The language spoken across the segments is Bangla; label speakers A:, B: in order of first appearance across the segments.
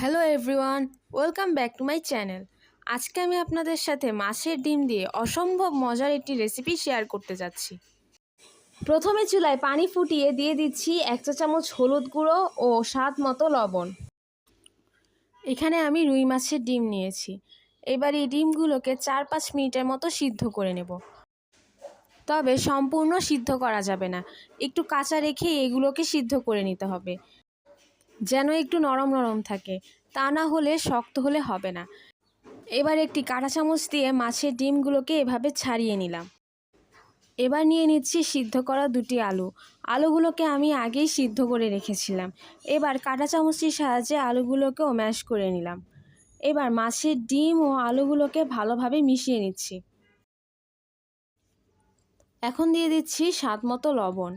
A: Hello everyone, welcome back to my channel. আজকে আমি আপনাদের সাথে মাছের ডিম দিয়ে অসম্ভব মজার একটি রেসিপি শেয়ার করতে যাচ্ছি। প্রথমে চুলায় পানি ফুটিয়ে দিয়ে দিচ্ছি এক চা চামচ হলুদ গুঁড়ো ও স্বাদ মতো লবণ। এখানে আমি রুই মাছের ডিম নিয়েছি। এবার এই ডিমগুলোকে চার পাঁচ মিনিটের মতো সিদ্ধ করে নেব। তবে সম্পূর্ণ সিদ্ধ করা যাবে না। একটু কাঁচা রেখে এগুলোকে সিদ্ধ করে নিতে হবে। যেন একটু নরম নরম থাকে। তা না হলে শক্ত হলে হবে না। এবার একটি কাঁটা চামচ দিয়ে মাছের ডিমগুলোকে এভাবে ছাড়িয়ে নিলাম। এবার নিয়ে নিচ্ছি সিদ্ধ করা দুটি আলু। আলুগুলোকে আমি আগেই সিদ্ধ করে রেখেছিলাম। এবার কাঁটা চামচটির সাহায্যে আলুগুলোকেও ম্যাশ করে নিলাম। এবার মাছের ডিম ও আলুগুলোকে ভালোভাবে মিশিয়ে নিচ্ছি। এখন দিয়ে দিচ্ছি স্বাদ মতো লবণ।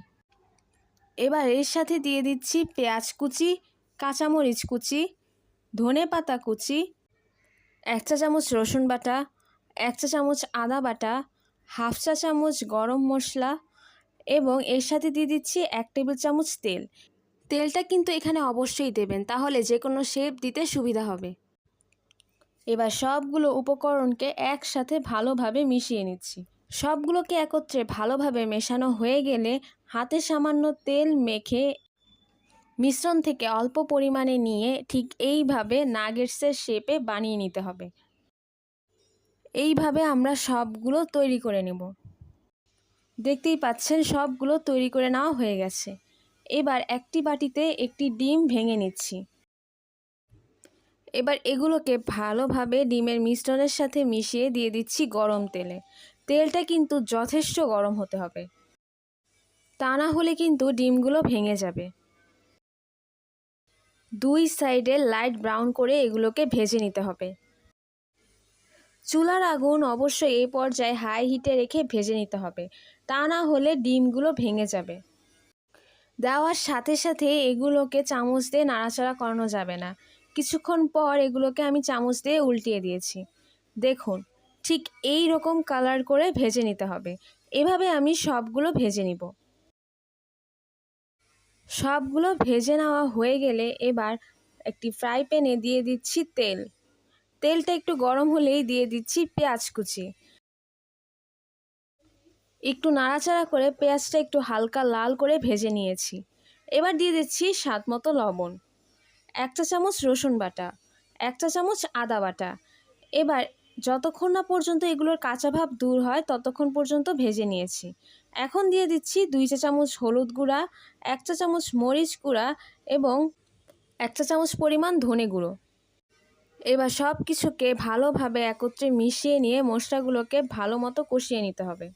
A: এবার এর সাথে দিয়ে দিচ্ছি পেঁয়াজ কুচি কাঁচামরিচ কুচি, ধনে পাতা কুচি, এক চা চামচ রসুন বাটা, এক চা চামচ আদা বাটা, হাফ চা চামচ গরম মশলা এবং এর সাথে দিয়ে দিচ্ছি এক টেবিল চামচ তেল। তেলটা কিন্তু এখানে অবশ্যই দেবেন, তাহলে যে কোনো শেপ দিতে সুবিধা হবে। এবার সবগুলো উপকরণকে একসাথে ভালোভাবে মিশিয়ে নিচ্ছি। সবগুলোকে একত্রে ভালোভাবে মেশানো হয়ে গেলে হাতে সামান্য তেল মেখে মিশ্রণ থেকে অল্প পরিমাণে নিয়ে ঠিক এইভাবে নাগেটসের শেপে বানিয়ে নিতে হবে। এইভাবে আমরা সবগুলো তৈরি করে নেব। দেখতেই পাচ্ছেন, সবগুলো তৈরি করে নেওয়া হয়ে গেছে। এবার একটি বাটিতে একটি ডিম ভেঙে নিচ্ছি। এবার এগুলোকে ভালোভাবে ডিমের মিশ্রণের সাথে মিশিয়ে দিয়ে দিচ্ছি গরম তেলে। তেলটা কিন্তু যথেষ্ট গরম হতে হবে। তা না হলে কিন্তু ডিমগুলো ভেঙে যাবে। দুই সাইডে লাইট ব্রাউন করে এগুলোকে ভেজে নিতে হবে। চুলার আগুন অবশ্যই এই পর্যায়ে হাই হিটে রেখে ভেজে নিতে হবে। তা না হলে ডিমগুলো ভেঙে যাবে। দেওয়ার সাথে সাথে এগুলোকে চামচ দিয়ে নাড়াচাড়া করানো যাবে না। কিছুক্ষণ পর এগুলোকে আমি চামচ দিয়ে উল্টিয়ে দিয়েছি। দেখুন, ঠিক এই রকম কালার করে ভেজে নিতে হবে। এভাবে আমি সবগুলো ভেজে নিব। সবগুলো ভেজে নেওয়া হয়ে গেলে এবার একটি ফ্রাই প্যানে দিয়ে দিচ্ছি তেল। তেলটা একটু গরম হলেই দিয়ে দিচ্ছি পেঁয়াজ কুচি। একটু নাড়াচাড়া করে পেঁয়াজটা একটু হালকা লাল করে ভেজে নিয়েছি। এবার দিয়ে দিচ্ছি স্বাদ মতো লবণ। এক চা চামচ রসুন বাটা, এক চা চামচ আদা বাটা। এবার যতক্ষণ না পর্যন্ত এগুলোর কাঁচা ভাব দূর হয়, ততক্ষণ পর্যন্ত ভেজে নিয়েছি। এখন দিয়ে দিচ্ছি দুই চা চামচ হলুদ গুঁড়া, এক চা চামচ মরিচ গুঁড়া এবং এক চা চামচ পরিমাণ ধনে গুঁড়ো। এবার সব কিছুকে ভালোভাবে একত্রে মিশিয়ে নিয়ে মশলাগুলোকে ভালো মতো কষিয়ে নিতে হবে।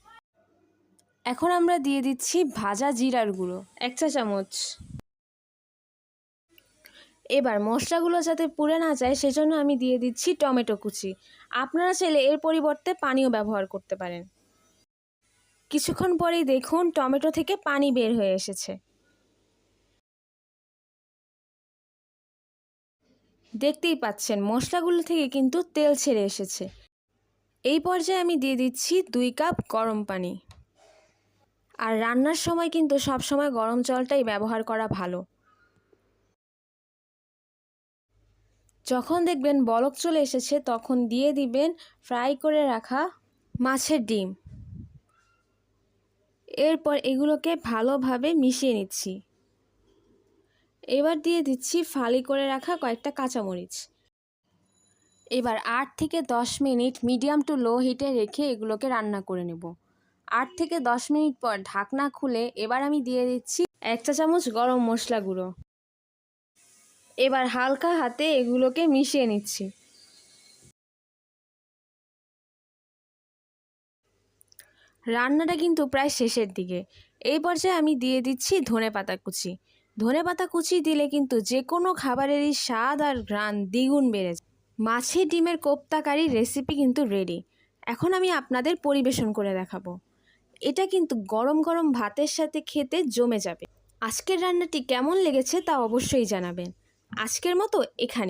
A: এখন আমরা দিয়ে দিচ্ছি ভাজা জিরার গুঁড়ো, এক চা চামচ। এবার মশলাগুলো যাতে পুড়ে না যায়, সেজন্য আমি দিয়ে দিচ্ছি টমেটো কুচি। আপনারা চাইলে এর পরিবর্তে পানিও ব্যবহার করতে পারেন। কিছুক্ষণ পরেই দেখুন টমেটো থেকে পানি বের হয়ে এসেছে। দেখতেই পাচ্ছেন, মশলাগুলো থেকে কিন্তু তেল ছেড়ে এসেছে। এই পর্যায়ে আমি দিয়ে দিচ্ছি দুই কাপ গরম পানি। আর রান্নার সময় কিন্তু সব সময় গরম জলটাই ব্যবহার করা ভালো। যখন দেখবেন বলক চলে এসেছে, তখন দিয়ে দিবেন ফ্রাই করে রাখা মাছের ডিম। এরপর এগুলোকে ভালোভাবে মিশিয়ে নিচ্ছি। এবার দিয়ে দিচ্ছি ফালি করে রাখা কয়েকটা কাঁচামরিচ। এবার আট থেকে দশ মিনিট মিডিয়াম টু লো হিটে রেখে এগুলোকে রান্না করে নেব। আট থেকে দশ মিনিট পর ঢাকনা খুলে এবার আমি দিয়ে দিচ্ছি এক চা চামচ গরম মশলা গুঁড়ো। এবার হালকা হাতে এগুলোকে মিশিয়ে নিচ্ছি। রান্নাটা কিন্তু প্রায় শেষের দিকে। এই পর্যায়ে আমি দিয়ে দিচ্ছি ধনে পাতা কুচি। ধনে পাতা কুচি দিলে কিন্তু যে কোনো খাবারেরই স্বাদ আর ঘ্রাণ দ্বিগুণ বেড়ে যায়। মাছের ডিমের কোপ্তাকারি রেসিপি কিন্তু রেডি এখন আমি আপনাদের পরিবেশন করে দেখাবো। এটা কিন্তু গরম গরম ভাতের সাথে খেতে জমে যাবে। আজকের রান্নাটি কেমন লেগেছে তা অবশ্যই জানাবেন। আজকের মতো এখানে